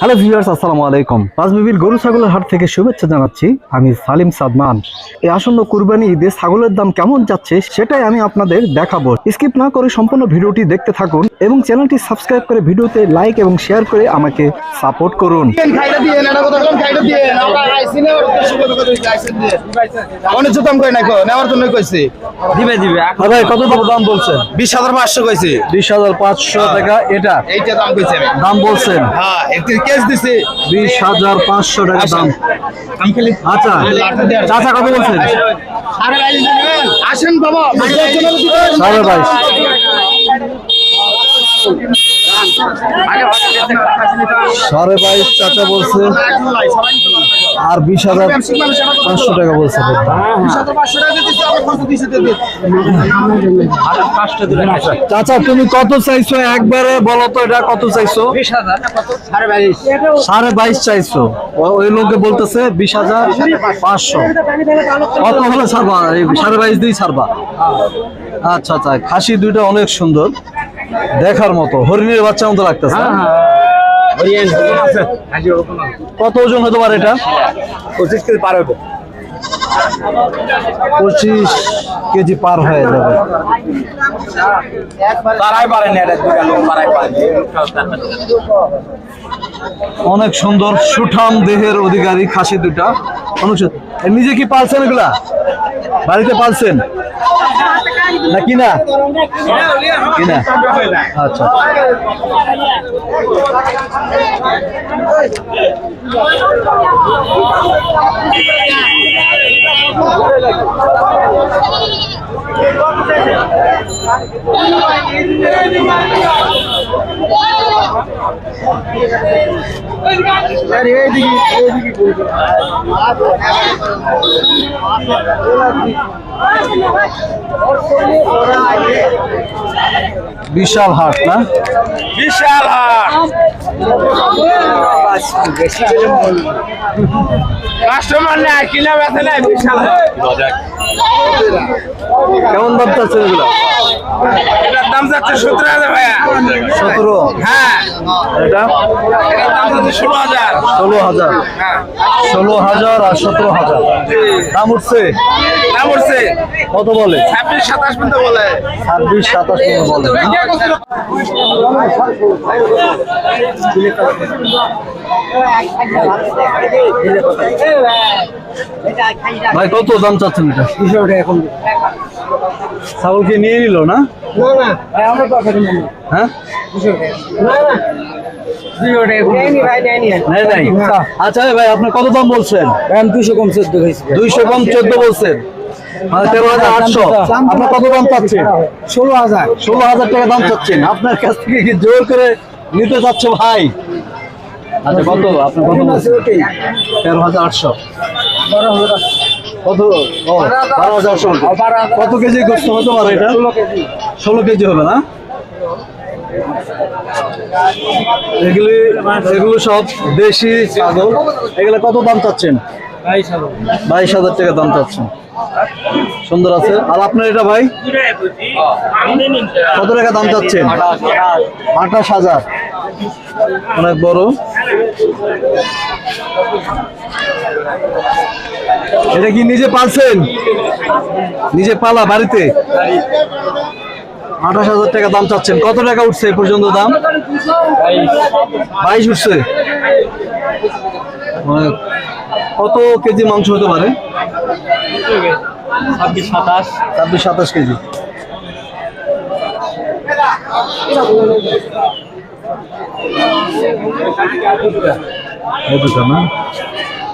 Hello viewers আসসালামু আলাইকুম। পাঁচবিবির গরু ছাগলের হাট থেকে শুভেচ্ছা জানাচ্ছি। আমি সালিম সাদমান। এই আসন্ন কুরবানি ঈদে ছাগলের দাম কেমন যাচ্ছে সেটাই আমি আপনাদের দেখাবো। স্কিপ না করে সম্পূর্ণ ভিডিওটি দেখতে থাকুন এবং চ্যানেলটি সাবস্ক্রাইব করে ভিডিওতে লাইক এবং শেয়ার করে আমাকে সাপোর্ট করুন। দিয়ে জুতাম কই না নেওয়ার জন্য কইছি। দিবে দিবে। ভাই কত দাম বলছেন? 20500 কইছি। বিশ হাজার পাঁচশো টাকা এটা? এইটা দাম কইছি দাম বলছেন? হ্যাঁ কেস দিছি। বিশ হাজার পাঁচশো টাকা দাম। আচ্ছা। চাচা কত বলছেন? আসেন বাবা। সাড়ে বাইশ সাড়ে বাইশ চাচা বলছে, আর বিশ হাজার পাঁচশো টাকা বলছে। চাচা, তুমি কত চাইছো একবারে বলো তো এটা কত চাইছো? সাড়ে বাইশ চাইছো। ওই লোকে বলতেছে বিশ হাজার পাঁচশো। কত হলে ছাড়বা? সাড়ে বাইশ দিয়ে ছাড়বা। আচ্ছা আচ্ছা খাসি দুইটা অনেক সুন্দর। দেখার মতো হরিণের বাচ্চা মতো লাগতেছে। কত ওজন হতে পারে এটা? পঁচিশ কেজি পার হবে পঁচিশ কেজি পার হয়ে যাবে। অনেক সুন্দর সুঠাম দেহের অধিকারী খাসি দুটা অনেক নিজে কি পালছেন এগুলা? বাড়িতে পালছেন? না কিনা? কিনা? আচ্ছা। Thank you. বিশাল হাট না? বিশাল হাট। কাস্টমার নাই কিনা বেচা নাই বিশাল হাট। কেমন দাম চাচ্ছেন এগুলা? দাম যাচ্ছে সতেরো হাজার ভাইয়া। সতেরো? হ্যাঁ। এটা? দাম যাচ্ছে ষোলো হাজার। ষোলো হাজার। হ্যাঁ। ষোলো হাজার আর সতেরো হাজার। দাম উঠছে? দাম উঠছে। কত বলে? ছাব্বিশ সাতাশ পর্যন্ত বলে। ছাব্বিশ সাতাশ পর্যন্ত বলে। ভাই কত দাম চাচ্ছেন এটা? ছাগলকে নিয়ে নিল না? আচ্ছা ভাই আপনি কত দাম বলছেন? দুশো কম চোদ্দ দুইশো কম চোদ্দ বলছেন। মানে তেরো হাজার আটশো। আপনার কত দাম চাচ্ছেন? ষোলো হাজার। ষোলো হাজার টাকা দাম চাচ্ছেন। আপনার কাছ থেকে কি জোর করে নিতে চাচ্ছ ভাই? আচ্ছা কত? আপনার কত বলছেন? তেরো হাজার আটশো। কত? বারো হাজার আটশো কত কেজি গোস্ত হতে পারে এটা? ষোলো কেজি। হবে না? এগুলি এগুলো সব দেশি ছাগল। এগুলো কত দাম চাচ্ছেন? বাইশ হাজার টাকা দাম চাচ্ছেন। সুন্দর আছে। আর আপনার এটা ভাই? কত টাকা দাম চাচ্ছেন? আঠাশ হাজার। অনেক বড়। এটা কি নিজে পালছেন নিজে পালা বাড়িতে? আঠাশ হাজার টাকা দাম চাচ্ছেন। কত টাকা উঠছে এ পর্যন্ত দাম? বাইশ উঠছে। মানে কত কেজি মাংস হতে পারে? ছাব্বিশ সাতাশ। ছাব্বিশ সাতাশ কেজি। এই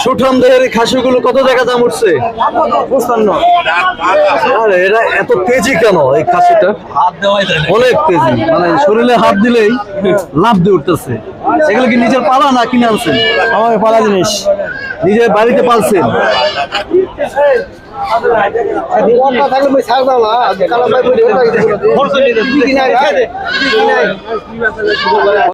সুঠাম দেহের খাসিগুলো কত টাকা দাম উঠছে? পঁচপান্ন। আরে এরা এত তেজি কেন এই খাসিটা? অনেক তেজি মানে শরীরে হাত দিলেই লাভ দিয়ে উঠতেছে। এগুলো কি নিজের পালা না কিনে আনছেন? আমার পালা জিনিস। নিজের বাড়িতে পালছেন? থাকলে